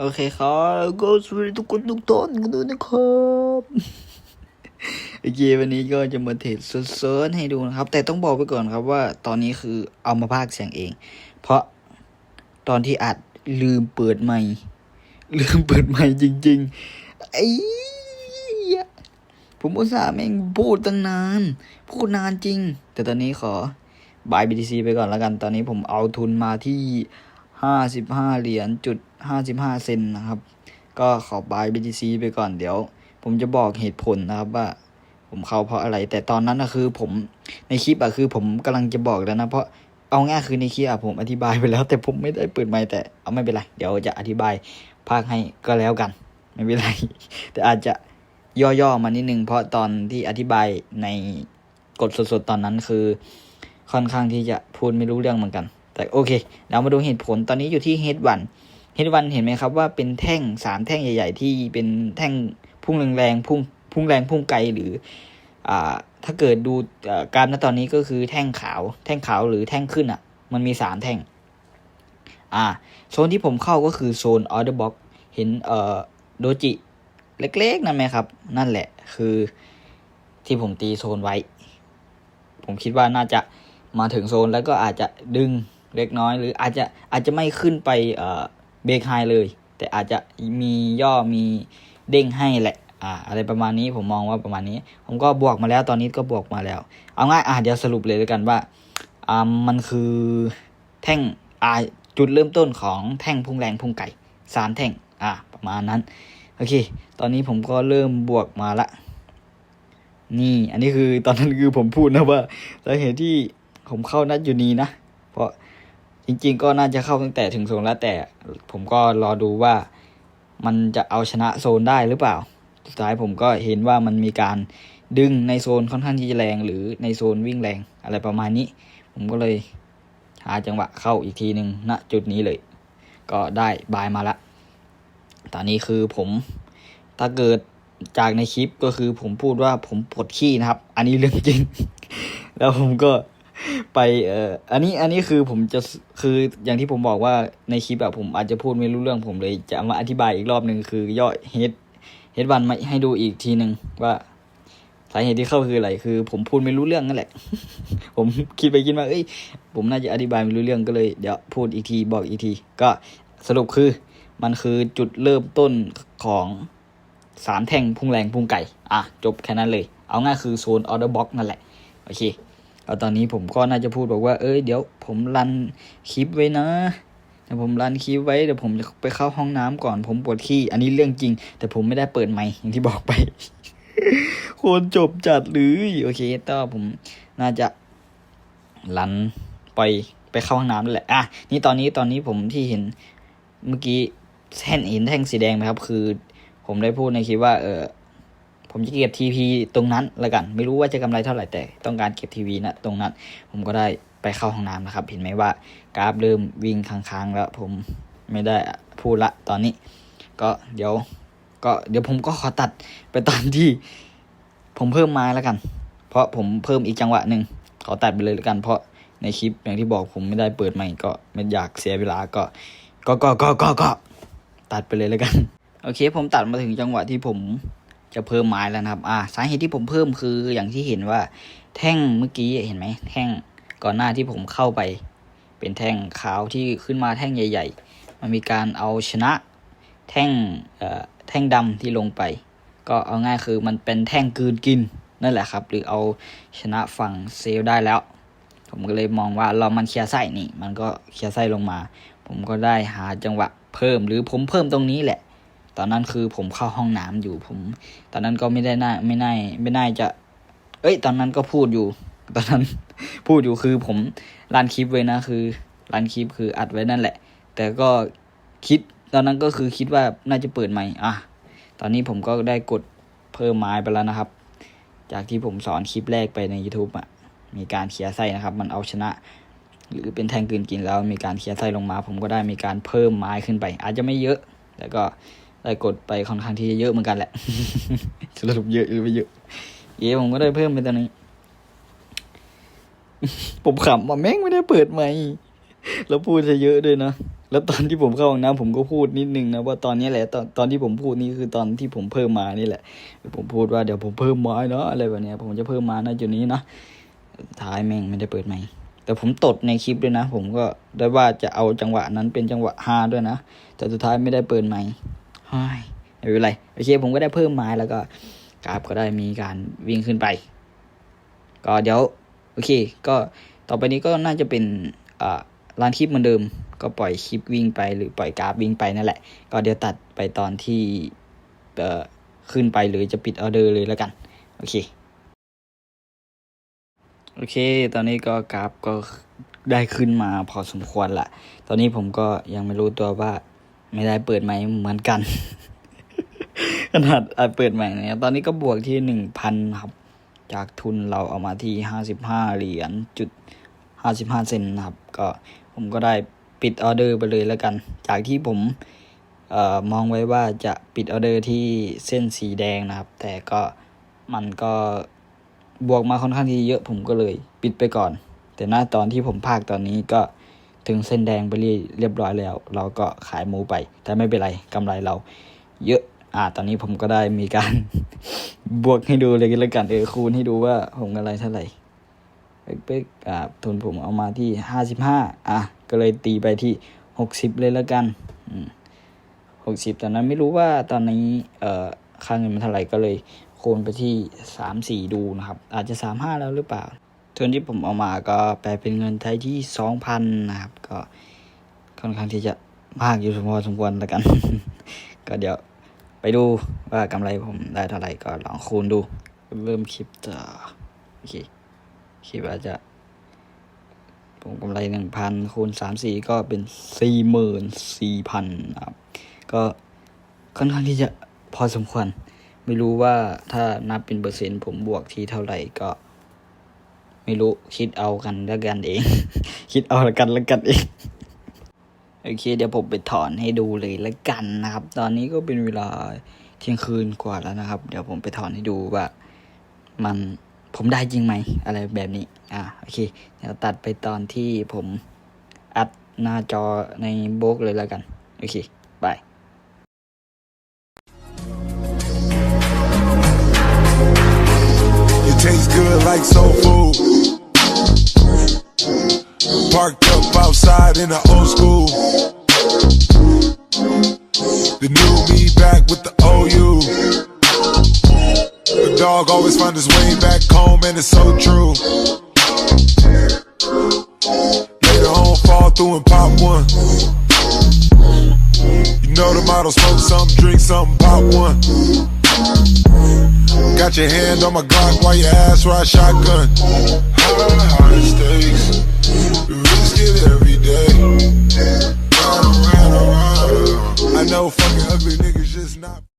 โอเคครับก็สวัสดีทุกคนทุกท่านกันด้วยนะครับโอเควันนี้ก็จะมาเทสเซิร์ชให้ดูนะครับ แต่ต้องบอกไปก่อนครับว่าตอนนี้คือเอามาพากย์เสียงเอง เพราะตอนที่อัดลืมเปิดไมค์ลืมเปิดไมค์จริงๆไอ้ผมอุตส่าห์แม่งพูดตั้งนาน พูดนานจริง แต่ตอนนี้ขอบาย BTC ไปก่อนแล้วกัน ตอนนี้ผมเอาทุนมาที่ ห้าสิบห้าเหรียญจุดห้าสิบห้าเซนนะครับ ก็ขอบาย BTC ไปก่อนเดี๋ยว ผมจะบอกเหตุผลนะครับว่า ผมเข้าเพราะอะไร แต่ตอนนั้นนะคือผมในคลิปอะคือผมกำลังจะบอกแล้วนะ เพราะเอาง่ายคือในคลิปอะผมอธิบายไปแล้ว แต่ผมไม่ได้เปิดไมค์แต่เอาไม่เป็นไร เดี๋ยวจะอธิบายภาคให้ก็แล้วกัน ไม่เป็นไร แต่อาจจะย่อๆมานิดนึงเพราะตอนที่อธิบายในกดสดๆตอนนั้นคือ ค่อนข้างที่จะพูดไม่รู้เรื่องเหมือนกัน แต่โอเค เรามาดูเหตุผลตอนนี้อยู่ที่ Head 1 Head 1เห็นไหมครับว่าเป็นแท่งสามแท่งใหญ่ ๆ ที่เป็นแท่งพุ่งแรงๆพุ่งพุ่งแรงพุ่งไกลหรืออ่าถ้าเกิดดูการณตอนนี้ก็คือแท่งขาว แท่งขาวหรือแท่งขึ้นอะ มันมีสามแท่งอ่าโซนที่ผมเข้าก็คือโซนออเดอร์บ็อกเห็นเอ่อโดจิเล็กๆ นั่นไหมครับ นั่นแหละคือที่ผมตีโซนไว้ ผมคิดว่าน่าจะมาถึงโซนแล้วก็อาจจะดึง เล็กน้อย หรืออาจจะอาจจะไม่ขึ้นไปเบรกไฮเลย แต่อาจจะมีย่อมีเด้งให้แหละอ่าอะไรประมาณนี้ผมมองว่าประมาณนี้ ผมก็บวกมาแล้วตอนนี้ก็บวกมาแล้ว เอาง่ายอ่าเดี๋ยวสรุปเลยแล้วยกันว่าอ่ามันคือแท่งอ่าจุดเริ่มต้นของแท่งพุ่งแรงพุ่งไก่สามแท่งอ่าประมาณนั้นโอเค ตอนนี้ผมก็เริ่มบวกมาละนี่ อันนี้คือตอนนั้นคือผมพูดนะว่าสาเหตุที่ผมเข้านัดอยู่นี้นะ เพราะ จริง ๆ ก็น่าจะเข้าตั้งแต่ถึงโซนแล้วแต่ผมก็รอดูว่ามันจะเอาชนะโซนได้หรือเปล่า สุดท้ายผมก็เห็นว่ามันมีการดึงในโซนค่อนข้างที่จะแรง หรือในโซนวิ่งแรงอะไรประมาณนี้ ผมก็เลยหาจังหวะเข้าอีกทีหนึ่งณจุดนี้เลย ก็ได้บายมาละ ตอนนี้คือผมถ้าเกิดจากในคลิปก็คือผมพูดว่าผมปวดขี้นะครับ อันนี้เรื่องจริง แล้วผมก็ ไปเอ่ออันนี้อันนี้คือผมจะคืออย่างที่ผมบอกว่าในคลิปแบบผมอาจจะพูดไม่รู้เรื่องผมเลย จะมาอธิบายอีกรอบหนึ่งคือย่อเฮดเฮดวันมาให้ดูอีกทีหนึ่งว่าสาเหตุที่เข้าคืออะไรคือ ผมพูดไม่รู้เรื่องนั่นแหละ ผมคิดไปคิดมาเอ้ย ผมน่าจะอธิบายไม่รู้เรื่องก็เลยเดี๋ยวพูดอีกทีบอกอีกที ก็สรุปคือมันคือจุดเริ่มต้นของสามแท่งพุ่งแรงพุ่งไก่ อะ จบแค่นั้นเลย เอาง่ายคือโซนออเดอร์บ็อกนั่นแหละ โอเค เอาตอนนี้ผมก็น่าจะพูดบอกว่า เอ้ยเดี๋ยวผมรันคลิปไว้นะเดี๋ยวผมรันคลิปไว้เดี๋ยวผมจะไปเข้าห้องน้ำก่อนผมปวดขี้ อันนี้เรื่องจริง แต่ผมไม่ได้เปิดไมค์อย่างที่บอกไปโคนจบจัดเลยโอเคต่อผมน่าจะรันไปไปเข้าห้องน้ำนั่นแหละอะนี่ตอนนี้ตอนนี้ผมที่เห็นเมื่อกี้แท่นเห็นแท่งสีแดงไหมครับ คือ ผมได้พูดในคลิปว่าเออ ผมจะเก็บทีพีตรงนั้นละกัน ไม่รู้ว่าจะกำไรเท่าไหร่แต่ต้องการเก็บทีวีนะตรงนั้น ผมก็ได้ไปเข้าห้องน้ำนะครับ เห็นไหมว่ากราฟเริ่มวิ่งค้างๆ แล้วผมไม่ได้พูดละตอนนี้ ก็เดี๋ยวก็เดี๋ยวผมก็ขอตัดไปตอนที่ ผมเพิ่มม้แล้วกัน เพราะผมเพิ่มอีกจังหวะหนึ่งขอตัดไปเลยแล้วกัน เพราะในคลิปอย่างที่บอกผมไม่ได้เปิดใหม่ก็ไม่อยากเสียเวลาก็ ก็ก็ก็ก็ก็ตัดไปเลยแล้วกัน โอเค ผมตัดมาถึงจังหวะที่ผม จะเพิ่มไม้แล้วนะครับ อ่า สาเหตุที่ผมเพิ่มคืออย่างที่เห็นว่า แท่งเมื่อกี้เห็นไหมแท่งก่อนหน้าที่ผมเข้าไป เป็นแท่งขาวที่ขึ้นมาแท่งใหญ่ ๆ มันมีการเอาชนะแท่งเอ่อแท่งดำที่ลงไป ก็เอาง่ายคือมันเป็นแท่งกืนกินนั่นแหละครับ หรือเอาชนะฝั่งเซลล์ได้แล้ว ผมก็เลยมองว่าเรามันเคลียร์ไส้นี่ มันก็เคลียร์ไส้ลงมา ผมก็ได้หาจังหวะเพิ่มหรือผมเพิ่มตรงนี้แหละ ตอนนั้นคือผมเข้าห้องน้ำอยู่ผม ตอนนั้นก็ไม่ได้น่าไม่น่าไม่น่าจะ เอ้ย ตอนนั้นก็พูดอยู่ ตอนนั้น พูดอยู่คือผมรันคลิปไว้นะ คือรันคลิปคืออัดไว้นั่นแหละ แต่ก็คิดตอนนั้นก็คือคิดว่าน่าจะเปิดใหม่อะตอนนี้ผมก็ได้กดเพิ่มไม้ไปแล้วนะครับ จากที่ผมสอนคลิปแรกไปใน YouTube อะมีการเคลียร์ไส้นะครับ มันเอาชนะ หรือเป็นแทงกลืนกินแล้วมีการเคลียร์ไส้ลงมา ผมก็ได้มีการเพิ่มไม้ขึ้นไป อาจจะไม่เยอะแต่ก็ ได้กดไปค่อนข้างที่จะเยอะเหมือนกันแหละสรุปเยอะหรือไม่เยอะเย้ผมก็ได้เพิ่มไปตอนนี้ ผมขำว่าแม่งไม่ได้เปิดไหมค์แล้วพูดจะเยอะด้วยนะแล้วแล้วตอนที่ผมเข้าห้องน้ำผมก็พูดนิดนึงนะว่าตอนนี้แหละตอนตอนที่ผมพูดนี่คือตอนที่ผมเพิ่มมานี่แหละ ผมพูดว่าเดี๋ยวผมเพิ่มไม้เนาะอะไรแบบเนี้ยผมจะเพิ่มมานะจุดนี้นะท้ายแม่งไม่ได้เปิดไมค์แต่ผมตดในคลิปด้วยนะ ผมก็ได้ว่าจะเอาจังหวะนั้นเป็นจังหวะฮาด้วยนะแต่สุดท้ายไม่ได้เปิดไมค์เฮ้ยไม่เป็นไรโอเคผมก็ได้เพิ่มไม้แล้วก็กราฟก็ได้มีการวิ่งขึ้นไป ก็เดี๋ยวโอเค ก็ต่อไปนี้ก็น่าจะเป็นอ่าร้านคลิปเหมือนเดิม ก็ปล่อยคลิปวิ่งไปหรือปล่อยกราฟวิ่งไปนั่นแหละ ก็เดี๋ยวตัดไปตอนที่เอ่อขึ้นไปหรือจะปิดออเดอร์เลยแล้วกัน โอเค โอเค ตอนนี้ก็กราฟก็ได้ขึ้นมาพอสมควรละ ตอนนี้ผมก็ยังไม่รู้ตัวว่า ไม่ได้เปิดไหมค์เหมือนกัน ขนาดอะเปิดใหม่เนี่ยตอนนี้ก็บวกที่หนึ่งพันครับ จากทุนเราเอามาที่ห้าสิบห้าเหรียญจุดห้าสิบห้าเซนนะครับ ก็ผมก็ได้ปิดออเดอร์ไปเลยแล้วกัน จากที่ผมเอ่อมองไว้ว่าจะปิดออเดอร์ที่เส้นสีแดงนะครับ แต่ก็มันก็บวกมาค่อนข้างที่เยอะผมก็เลย ปิดไปก่อน แต่หน้าตอนที่ผมพากตอนนี้ก็ ถึงเส้นแดงไปเรียบร้อยแล้ว เราก็ขายหมูไป แต่ไม่เป็นไรกำไรเรา เยอะอ่าตอนนี้ผมก็ได้มีการ บวกให้ดูเลยกันแล้วกันเออคูณให้ดูว่าผมกำไรเท่าไหร่เป๊กๆอ่าทุนผมเอามาที่ห้าสิบห้าอะก็เลยตีไปที่หกสิบเลยแล้วกันหกสิบตอนนั้นไม่รู้ว่าตอนนี้เอ่อค่าเงินมันเท่าไหร่ก็เลยคูณไปที่สามสี่ดูนะครับ อาจจะสามห้าแล้วหรือเปล่า ทุนที่ผมเอามาก็แปลเป็นเงินไทยที่สองพันนะครับ ก็ค่อนข้างที่จะมากอยู่พอสมควรแล้วกัน ก็เดี๋ยวไปดูว่ากำไรผมได้เท่าไหร่ก็ลองคูณดู เริ่มคลิปต่อโอเคคิดว่าจะ ผมกำไรหนึ่งพันคูณสามสี่ก็เป็นสี่หมื่นสี่พันครับ ก็ค่อนข้างที่จะพอสมควร ไม่รู้ว่าถ้านับเป็นเปอร์เซ็นต์ผมบวกที่เท่าไหร่ก็ ไม่รู้คิดเอากันแล้วกันเอง คิดเอาแล้วกันแล้วกันเองโอเค เดี๋ยวผมไปถอนให้ดูเลยและกันนะครับ ตอนนี้ก็เป็นเวลาเที่ยงคืนกว่าแล้วนะครับ เดี๋ยวผมไปถอนให้ดูว่า มันผมได้จริงไหมอะไรแบบนี้ อ่าโอเค เดี๋ยวตัดไปตอนที่ผมอัดหน้าจอในโบกเลยแล้วกัน โอเคบาย It in the old school. The new me back with the OU. The dog always find his way back home, and it's so true. Later on, fall through and pop one. You know the model, smoke something, drink something, pop one. Got your hand on my Glock while your ass ride shotgun. High, high stakes, risk it every. so fucking ugly, nigga.